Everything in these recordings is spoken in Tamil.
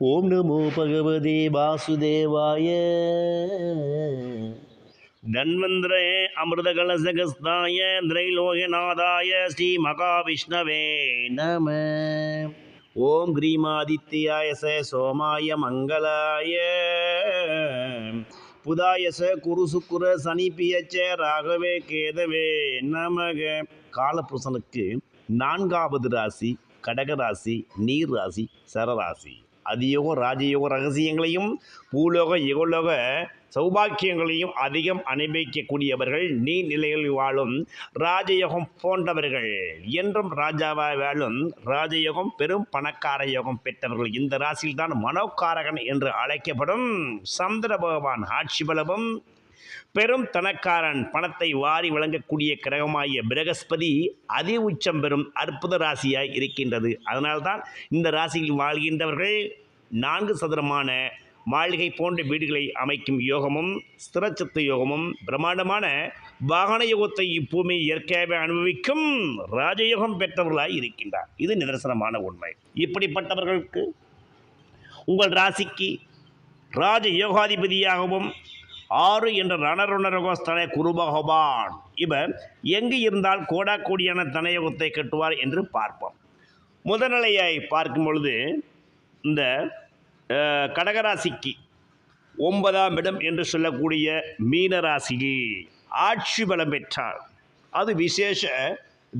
ஓம் நமோ பகவதே வாசுதேவாய. தன்வந்திரே அமிர்தகலசகஸ்தாய திரைலோகநாதாய ஸ்ரீ மகாவிஷ்ணவே நம. ஓம் கிரீமாதித்யாய ச சோமாய மங்களாய. புதாயச குரு சுக்குர சனிப்பியச்ச ராகவே கேதவே நமக. காலபுருஷனுக்கு நான்காவது ராசி கடகராசி நீர் ராசி சரராசி. அதியோகம் ராஜயோக ரகசியங்களையும் பூலோக யுகலோக சௌபாக்கியங்களையும் அதிகம் அனுபவிக்கக்கூடியவர்கள் நீர்நிலைகளில் வாழும் ராஜயோகம் போன்றவர்கள். என்றும் ராஜாவாய் வாழும் ராஜயோகம் பெரும் பணக்கார யோகம் பெற்றவர்கள். இந்த ராசியில்தான் மனோக்காரகன் என்று அழைக்கப்படும் சந்திர பகவான் ஆட்சி பலமும் பெரும் தனக்காரன் பணத்தை வாரி வழங்கக்கூடிய கிரகமாகிய பிரகஸ்பதி அதி உச்சம் பெறும் அற்புத ராசியாய் இருக்கின்றது. அதனால்தான் இந்த ராசியில் வாழ்கின்றவர்கள் நான்கு சதுரமான மாளிகை போன்ற வீடுகளை அமைக்கும் யோகமும் ஸ்திரச்சத்து யோகமும் பிரம்மாண்டமான வாகன யோகத்தை இப்பூமி இயற்கையாகவே அனுபவிக்கும் ராஜயோகம் பெற்றவர்களாய் இருக்கின்றார். இது நிதர்சனமான உண்மை. இப்படிப்பட்டவர்களுக்கு உங்கள் ராசிக்கு ராஜ யோகாதிபதியாகவும் ஆறு என்ற ரணருணரகோஸ்தன குருபகவான் இவர் எங்கு இருந்தால் கோடா கோடியான தனயோகத்தை கட்டுவார் என்று பார்ப்போம். முதல்நிலையாய் பார்க்கும் பொழுது இந்த கடகராசிக்கு ஒன்பதாம் இடம் என்று சொல்லக்கூடிய மீனராசியில் ஆட்சி பலம் பெற்றார். அது விசேஷ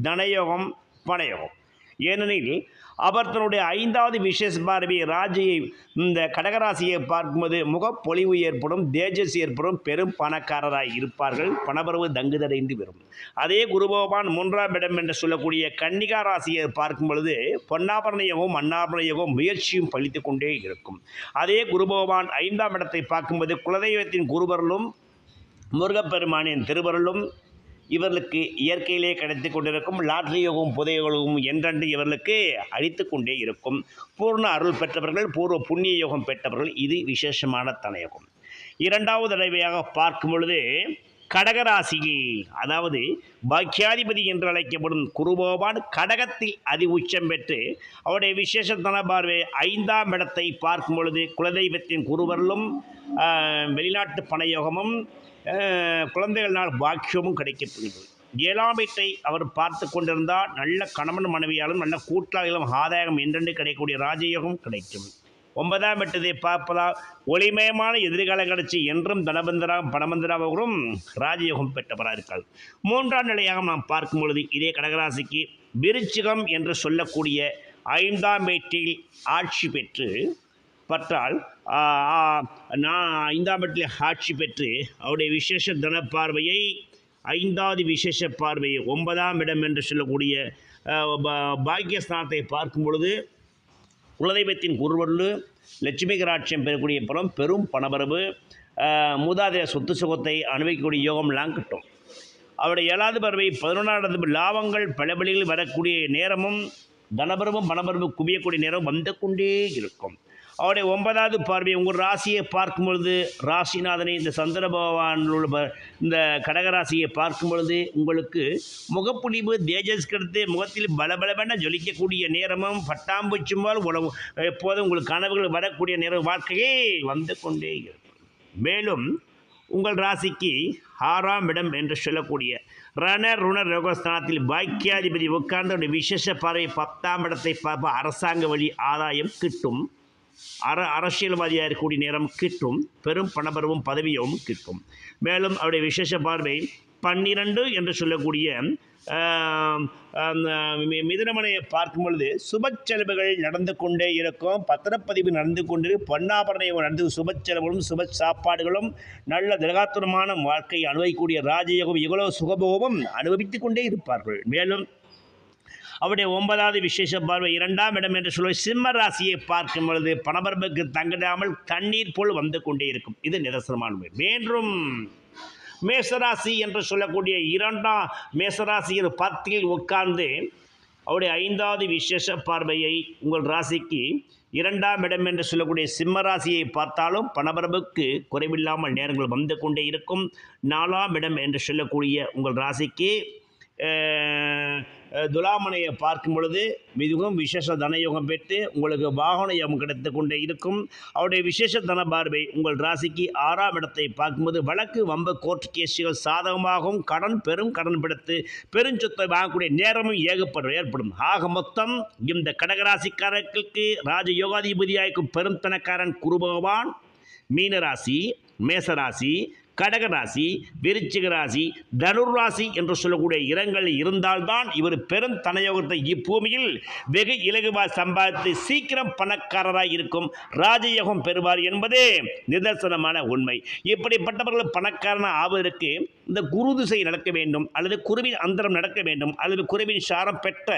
தனயோகம் பணயோகம். ஏனெனில் அவர் தன்னுடைய ஐந்தாவது விசேஷ பார்வை ராஜியை இந்த கடகராசியை பார்க்கும்போது முகப்பொலிவு ஏற்படும் தேஜஸ் ஏற்படும் பெரும் பணக்காரராய் இருப்பார்கள் பணபரவு தங்குதடைந்து வரும் அதே குருபகவான் மூன்றாம் இடம் என்று சொல்லக்கூடிய கன்னிகா ராசியை பார்க்கும் பொழுது பொன்னாபரணையவும் மன்னாபரணையவும் முயற்சியும் பழித்து கொண்டே இருக்கும். அதே குருபகவான் ஐந்தாம் இடத்தை பார்க்கும்போது குலதெய்வத்தின் குருவர்களும் முருகப்பெருமானின் திருவருளும் இவர்களுக்கு இயற்கையிலே கிடைத்து கொண்டிருக்கும் லாட்ரி யோகம் புதையோகமும் என்றென்று இவர்களுக்கு அளித்து கொண்டே இருக்கும். பூர்ண அருள் பெற்றவர்கள் பூர்வ புண்ணிய யோகம் பெற்றவர்கள் இது விசேஷமான தனயோகம். இரண்டாவது தடவையாக பார்க்கும் பொழுது கடகராசியில் அதாவது பாக்கியாதிபதி என்று அழைக்கப்படும் குருபோபான் கடகத்தில் அதி உச்சம் பெற்று அவருடைய விசேஷ தன பார்வை ஐந்தாம் இடத்தை பார்க்கும் பொழுது குலதெய்வத்தின் குருவர்களும் வெளிநாட்டு பணயோகமும் ஆஹ், குழந்தைகளால் பாக்கியமும் கிடைக்கப்படுகிறது ஏழாம் வீட்டை அவர் பார்த்து கொண்டிருந்தால் நல்ல கணவன் மனைவியாலும் நல்ல கூட்டாளிகளும் ஆதாயம் என்றென்று கிடைக்கக்கூடிய ராஜயோகம் கிடைக்கும். ஒன்பதாம் எட்டதை பார்ப்பதால் ஒளிமயமான எதிர்காலம் கிடைச்சி என்றும் தனபந்தரா பணபந்தராகவும் ராஜயோகம் பெற்றவராக இருக்காள். மூன்றாம் நிலையாக நாம் பார்க்கும் பொழுது இதே கடகராசிக்கு விருச்சிகம் என்று சொல்லக்கூடிய ஐந்தாம் வீட்டில் ஆட்சி பெற்று பற்றால் நான் ஐந்தாம் வீட்டில் ஆட்சி பெற்று அவருடைய விசேஷ தன பார்வையை ஐந்தாவது விசேஷ பார்வையை ஒன்பதாம் இடம் என்று சொல்லக்கூடிய பா- பாக்கியஸ்தானத்தை பார்க்கும் பொழுது குலதெய்வத்தின் குருவருள் லட்சுமி கராட்சியம் பெறக்கூடிய பலம் பெரும் பணபரவு மூதாதைய சொத்து சுகத்தை அனுபவிக்கக்கூடிய யோகம் லாங்கட்டும் அவருடைய ஏழாவது பறவை பதினொன்றாவது லாபங்கள் பல வழிகளில் வரக்கூடிய நேரமும் தனபரமும் பணபரமும் குவியக்கூடிய நேரம் வந்து கொண்டே இருக்கும். அவருடைய ஒன்பதாவது பார்வை உங்கள் ராசியை பார்க்கும் பொழுது ராசிநாதனை இந்த சந்திர பகவானோட ப- இந்த கடகராசியை பார்க்கும் பொழுது உங்களுக்கு முகப்புலிவு தேஜஸ் கெடுத்து முகத்தில் பலபலவென ஜொலிக்கக்கூடிய நேரமும் பட்டாம்பூச்சும்பால் உணவு எப்போதும் உங்களுக்கு கனவுகள் வரக்கூடிய நேரம் வாழ்க்கையே வந்து கொண்டே இருக்கும். மேலும் உங்கள் ராசிக்கு ஆறாம் இடம் என்று சொல்லக்கூடிய ரண ருண ரோகஸ்தானத்தில் பாக்கியாதிபதி உட்கார்ந்த விசேஷ பார்வை பத்தாம் இடத்தை பார்ப்ப அரசாங்க வழி ஆதாயம் கிட்டும். அர அரசியல்வாதியாக இருக்கக்கூடிய நேரம் கிட்டும் பெரும் பணபரவும் பதவியும் கிட்டும். மேலும் அவருடைய விசேஷ பார்வை பன்னிரண்டு என்று சொல்லக்கூடிய மிதனமனையை பார்க்கும் பொழுது சுப செலவுகள் நடந்து கொண்டே இருக்கும். பத்திரப்பதிவு நடந்து கொண்டு பொன்னாபரணையும் நடந்து சுப செலவுகளும் சுப சாப்பாடுகளும் நல்ல திரகாத்துரமான வாழ்க்கையை அனுபவிக்கக்கூடிய ராஜயோகம் இவ்வளவு சுகபோகமும் அனுபவித்து கொண்டே இருப்பார்கள். மேலும் அவருடைய ஒன்பதாவது விசேஷ பார்வை இரண்டாம் இடம் என்று சொல்லுவோம் சிம்ம ராசியை பார்க்கும் பொழுது பணபரப்புக்கு தங்கிடாமல் தண்ணீர் போல் வந்து கொண்டே இருக்கும் இது நிதர்சனமான உண்மை. மேசராசி என்று சொல்லக்கூடிய இரண்டாம் மேசராசியில் பத்தில் உட்கார்ந்து அவருடைய ஐந்தாவது விசேஷ பார்வையை உங்கள் ராசிக்கு இரண்டாம் இடம் என்று சொல்லக்கூடிய சிம்ம ராசியை பார்த்தாலும் பணபரப்புக்கு குறைவில்லாமல் நேரங்கள் வந்து கொண்டே இருக்கும் நாலாம் இடம் என்று சொல்லக்கூடிய உங்கள் ராசிக்கு துலாமனையை பார்க்கும் பொழுது மிகவும் விசேஷ தனயோகம் பெற்று உங்களுக்கு வாகன யோகம் கிடைத்து கொண்டே இருக்கும். அவருடைய விசேஷ தன பார்வை உங்கள் ராசிக்கு ஆறாம் இடத்தை பார்க்கும்போது வழக்கு வம்பு கோர்ட் கேஸுகள் சாதகமாகவும் கடன் பெரும் கடன் பிடித்து பெருஞ்சொத்தை வாங்கக்கூடிய நேரமும் ஏகப்படும் ஏற்படும். ஆக மொத்தம் இந்த கடகராசிக்காரர்களுக்கு ராஜ யோகாதிபதியாய்க்கும் பெரும் தனக்காரன் குரு பகவான் மீனராசி மேசராசி கடகராசி விருச்சிக ராசி தனுர்ராசி என்று சொல்லக்கூடிய இரங்கள் இருந்தால்தான் இவர் பெரும் தனயோகத்தை இப்பூமியில் வெகு இலகுவாய் சம்பாதித்து சீக்கிரம் பணக்காரராக இருக்கும் ராஜயோகம் பெறுவார் என்பதே நிதர்சனமான உண்மை. இப்படிப்பட்டவர்கள் பணக்காரன ஆவதற்கு இந்த குரு திசை நடக்க வேண்டும் அல்லது குருவின் அந்தரம் நடக்க வேண்டும் அல்லது குருவின் சாரம் பெற்ற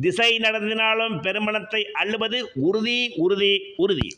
திசை நடந்தினாலும் பெருமணத்தை அள்ளுவது உறுதி உறுதி உறுதி.